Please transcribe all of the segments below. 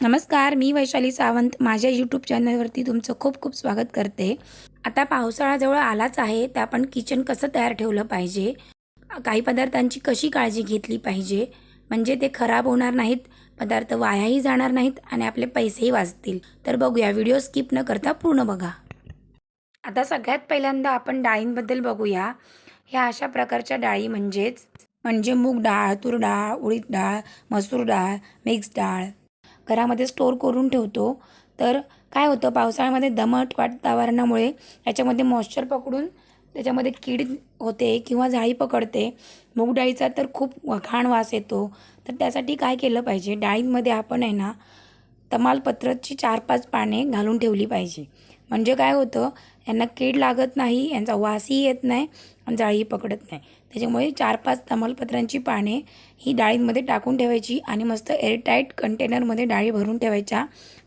नमस्कार मी वैशाली सावंत. माझ्या यूट्यूब चॅनलवरती तुमचं खूप खूप स्वागत करते. आता पावसाळाजवळ आलाच आहे तर आपण किचन कसं तयार ठेवलं पाहिजे? काही पदार्थांची कशी काळजी घेतली पाहिजे? म्हणजे ते खराब होणार नाहीत पदार्थ वायाही जाणार नाहीत आणि आपले पैसेही वाचतील. तर बघूया व्हिडिओ स्किप न करता पूर्ण बघा. आता सगळ्यात पहिल्यांदा आपण डाळींबद्दल बघूया. ह्या अशा प्रकारच्या डाळी म्हणजेच म्हणजे मूग डाळ तूर डाळ उडीद डाळ मसूर डाळ मिक्स डाळ. घरामध्ये स्टोर करून ठेवतो. तर काय होतं पावसाळ्यामध्ये दमट वातावरणामुळे याच्यामध्ये मॉइश्चर पकडून त्याच्यामध्ये कीड होते किंवा जाळी पकडते. मूग डाळीचा तर खूप घाण वास येतो. तर त्यासाठी काय केलं पाहिजे? डाळींमध्ये आपण आहे ना तमालपत्राची चार पाच पाने घालून ठेवली पाहिजे. म्हणजे काय होतं यांना कीड लागत नाही यांचा वासही येत नाही आणि जाळीही पकडत नाही. त्याच्यामुळे चार पाच तमालपत्रांची पाने ही डाळींमध्ये टाकून ठेवायची आणि मस्त एअरटाईट कंटेनरमध्ये डाळी भरून ठेवायच्या.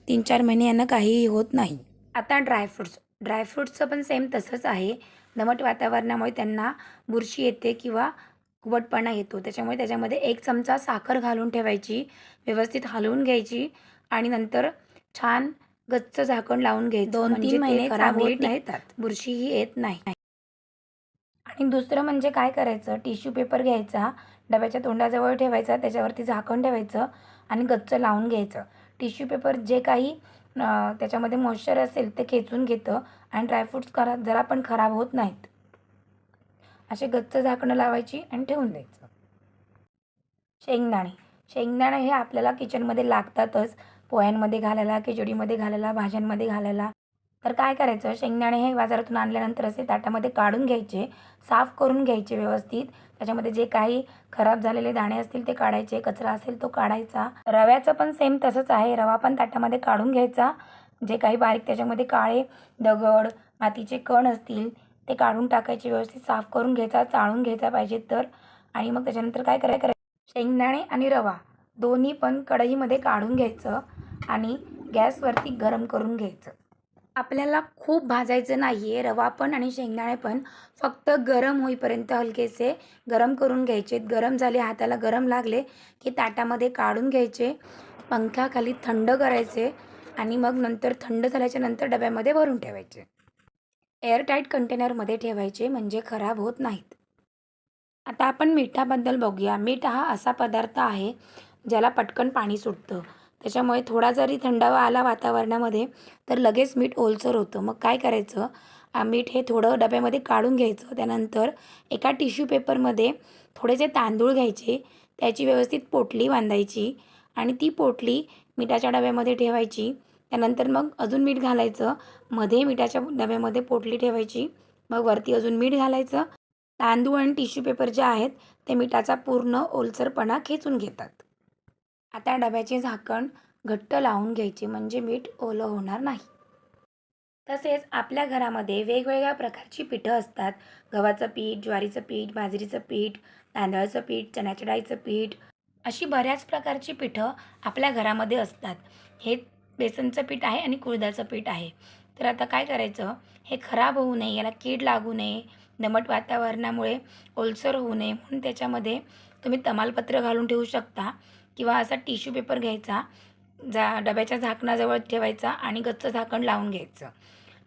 तीन चार महिने यांना काहीही होत नाही. आता ड्रायफ्रूट्स ड्रायफ्रूट्सचं पण सेम तसंच आहे. दमट वातावरणामुळे त्यांना बुरशी येते किंवा कुबटपणा येतो. त्याच्यामुळे त्याच्यामध्ये एक चमचा साखर घालून ठेवायची व्यवस्थित हलवून घ्यायची आणि नंतर छान गच्च झाकण लावून घ्यायचं. दोन तीन महिने खराब होत नाहीत. बुरशीही येत नाही. आणि दुसरं म्हणजे काय करायचं? टिश्यू पेपर घ्यायचा डब्याच्या तोंडाजवळ ठेवायचा त्याच्यावरती झाकण ठेवायचं आणि गच्च लावून घ्यायचं. टिश्यू पेपर जे काही त्याच्यामध्ये मॉइश्चर असेल ते खेचून घेतं आणि ड्रायफ्रूट्स करा जरा पण खराब होत नाहीत. असे गच्च झाकणं लावायची आणि ठेवून द्यायचं. शेंगदाणे. शेंगदाणे हे आपल्याला किचनमध्ये लागतातच. पोह्यांमध्ये घालायला खिचडीमध्ये घालायला भाज्यांमध्ये घालायला. तर काय करायचं? शेंगदाणे हे बाजारातून आणल्यानंतर असे ताटामध्ये काढून घ्यायचे साफ करून घ्यायचे व्यवस्थित. त्याच्यामध्ये जे काही खराब झालेले दाणे असतील ते काढायचे कचरा असेल तो काढायचा. रव्याचं पण सेम तसंच आहे. रवा पण ताटामध्ये काढून घ्यायचा. जे काही बारीक त्याच्यामध्ये काळे दगड मातीचे कण असतील ते काढून टाकायचे व्यवस्थित साफ करून घ्यायचा चाळून घ्यायचा पाहिजे तर. आणि मग त्याच्यानंतर काय करायचं? शेंगदाणे आणि रवा दोन्ही पण कढईमध्ये काढून घ्यायचं. आणि गॅसवरती गरम करून घ्यायचं. आपल्याला खूप भाजायचं नाही आहे रवा पण आणि शेंगदाणे पण. फक्त गरम होईपर्यंत हलकेसे गरम करून घ्यायचे. गरम झाले हाताला गरम लागले की ताटामध्ये काढून घ्यायचे. पंख्याखाली थंड करायचे आणि मग नंतर थंड झाल्याच्यानंतर डब्यामध्ये भरून ठेवायचे. एअरटाईट कंटेनरमध्ये ठेवायचे म्हणजे खराब होत नाहीत. आता आपण मिठाबद्दल बघूया. मीठ हा असा पदार्थ आहे ज्याला पटकन पाणी सुटतं. त्याच्यामुळे थोडा जरी थंडावा आला वातावरणामध्ये तर लगेच मीठ ओलसर होतं. मग काय करायचं? मीठ हे थोडं डब्यामध्ये काढून घ्यायचं. त्यानंतर एका टिश्यू पेपरमध्ये थोडेसे तांदूळ घ्यायचे. त्याची व्यवस्थित पोटली बांधायची आणि ती पोटली मिठाच्या डब्यामध्ये ठेवायची. त्यानंतर मग अजून मीठ घालायचं. मध्ये मिठाच्या डब्यामध्ये पोटली ठेवायची. मग वरती अजून मीठ घालायचं. तांदूळ आणि टिश्यू पेपर जे आहेत ते मिठाचा पूर्ण ओलसरपणा खेचून घेतात. आता डब्याचे झाकण घट्ट लावून घ्यायचे म्हणजे मीठ ओलं होणार नाही. तसेच आपल्या घरामध्ये वेगवेगळ्या प्रकारची पिठं असतात. गव्हाचं पीठ ज्वारीचं पीठ बाजरीचं पीठ तांदळाचं पीठ चण्याच्या डाळीचं पीठ अशी बऱ्याच प्रकारची पिठं आपल्या घरामध्ये असतात. हे बेसनचं पीठ आहे आणि कुळदाचं पीठ आहे. तर आता काय करायचं? हे खराब होऊ नये याला कीड लागू नये दमट वातावरणामुळे ओलसर होऊ नये म्हणून त्याच्यामध्ये तुम्ही तमालपत्र घालून ठेवू शकता. किंवा असा टिश्यू पेपर घ्यायचा जा डब्याच्या झाकणाजवळ ठेवायचा आणि गच्च झाकण लावून घ्यायचं.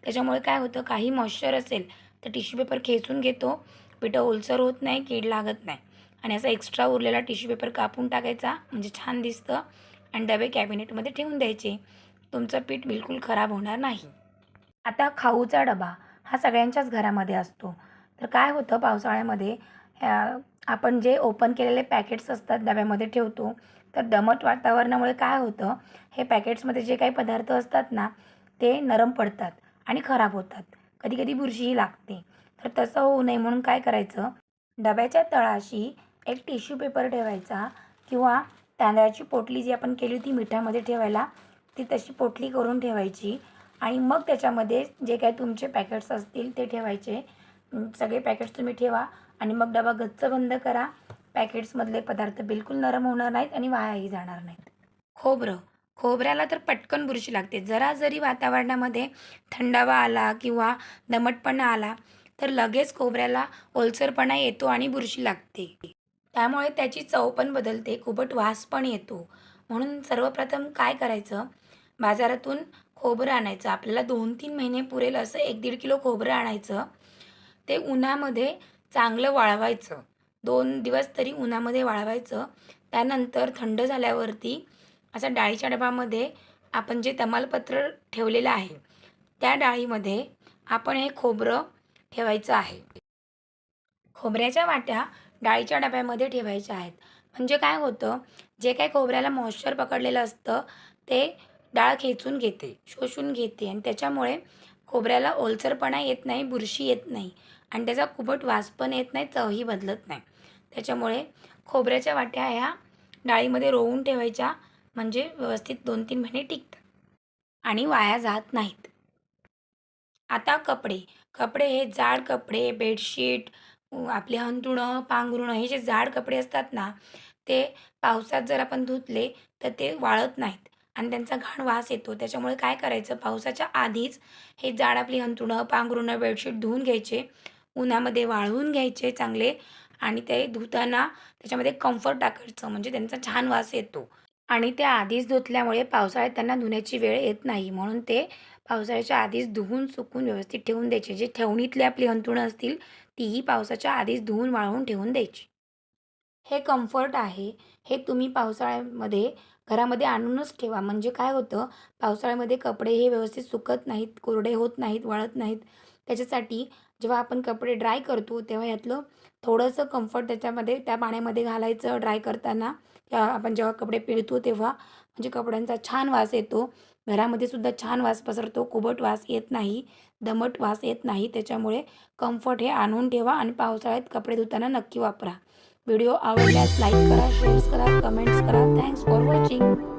त्याच्यामुळे काय होतं काही मॉइश्चर असेल तर टिश्यू पेपर खेचून घेतो. पिठं ओलसर होत नाही कीड लागत नाही. आणि असा एक्स्ट्रा उरलेला टिश्यू पेपर कापून टाकायचा म्हणजे छान दिसतं. आणि डबे कॅबिनेटमध्ये ठेवून द्यायचे. तुमचं पीठ बिलकुल खराब होणार नाही. आता खाऊचा डबा हा सगळ्यांच्याच घरामध्ये असतो. तर काय होतं पावसाळ्यामध्ये ह्या- आपण जे ओपन केलेले पॅकेट्स असतात डब्यामध्ये ठेवतो तर दमट वातावरणामुळे काय होतं हे पॅकेट्समध्ये जे काही पदार्थ असतात ना ते नरम पडतात आणि खराब होतात. कधी कधी बुरशीही लागते. तर तसं होऊ नये म्हणून काय करायचं डब्याच्या तळाशी एक टिश्यू पेपर ठेवायचा किंवा तांदळाची पोटली जी आपण केली होती मिठामध्ये ठेवायला ती तशी पोटली करून ठेवायची आणि मग त्याच्यामध्ये जे काही तुमचे पॅकेट्स असतील ते ठेवायचे. सगळे पॅकेट्स तुम्ही ठेवा आणि मग डबा गच्च बंद करा. पॅकेट्समधले पदार्थ बिलकुल नरम होणार नाहीत आणि वायाही जाणार नाहीत. खोबरं. खोबऱ्याला तर पटकन बुरशी लागते. जरा जरी वातावरणामध्ये थंडावा आला किंवा दमटपणा आला तर लगेच खोबऱ्याला ओलसरपणा येतो आणि बुरशी लागते. त्यामुळे त्याची चव पण बदलते कुबट वास पण येतो. म्हणून सर्वप्रथम काय करायचं? बाजारातून खोबरं आणायचं. आपल्याला दोन तीन महिने पुरेल असं एक दीड किलो खोबरं आणायचं. ते उन्हामध्ये चांगलं वाळवायचं. दोन दिवस तरी उन्हामध्ये वाळवायचं. त्यानंतर थंड झाल्यावरती असं डाळीच्या डब्यामध्ये आपण जे तमालपत्र ठेवलेलं आहे त्या डाळीमध्ये आपण हे खोबरं ठेवायचं आहे. खोबऱ्याच्या वाट्या डाळीच्या डब्यामध्ये ठेवायच्या आहेत. म्हणजे काय होतं जे काही खोबऱ्याला मॉइश्चर पकडलेलं असतं ते डाळ खेचून घेते शोषून घेते आणि त्याच्यामुळे खोबऱ्याला ओलसरपणा येत नाही बुरशी येत नाही आणि त्याचा कुबट वास पण येत नाही चवही बदलत नाही. त्याच्यामुळे खोबऱ्याच्या वाट्या ह्या डाळीमध्ये रोवून ठेवायच्या म्हणजे व्यवस्थित दोन तीन महिने टिकतात आणि वाया जात नाहीत. आता कपडे. कपडे हे जाड कपडे बेडशीट आपले हंतुणं पांघरुणं हे जे जाड कपडे असतात ना ते पावसात जर आपण धुतले तर ते वाळत नाहीत आणि त्यांचा घाण वास येतो. त्याच्यामुळे काय करायचं? पावसाच्या आधीच हे जाड आपली हंतुणं पांघरुणं बेडशीट धुवून घ्यायचे. उन्हामध्ये वाळवून घ्यायचे चांगले. आणि ते धुताना त्याच्यामध्ये कम्फर्ट टाकायचं म्हणजे त्यांचा छान वास येतो. आणि ते आधीच धुतल्यामुळे पावसाळ्यात त्यांना धुण्याची वेळ येत नाही. म्हणून ते पावसाळ्याच्या आधीच धुवून सुकून व्यवस्थित ठेवून द्यायचे. जे ठेवणीतली आपली अंतुणं असतील तीही पावसाच्या आधीच धुवून वाळवून ठेवून द्यायची. हे कम्फर्ट आहे. हे तुम्ही पावसाळ्यामध्ये घरामध्ये आणूनच ठेवा. म्हणजे काय होतं? पावसाळ्यामध्ये कपडे हे व्यवस्थित सुकत नाहीत कोरडे होत नाहीत वाळत नाहीत. त्याच्यासाठी जेव्हा आपण कपडे ड्राय करतो तेव्हा यातलं थोडंसं कम्फर्ट त्याच्यामध्ये त्या पाण्यामध्ये घालायचं ड्राय करताना. आपण जेव्हा कपडे पिळतो तेव्हा म्हणजे कपड्यांचा छान वास येतो. घरामध्ये सुद्धा छान वास पसरतो. कुबट वास येत नाही दमट वास येत नाही. त्याच्यामुळे कम्फर्ट हे आणून ठेवा आणि पावसाळ्यात कपडे धुताना नक्की वापरा. व्हिडिओ आवडल्यास लाईक करा शेअर्स करा कमेंट्स करा. Thanks for watching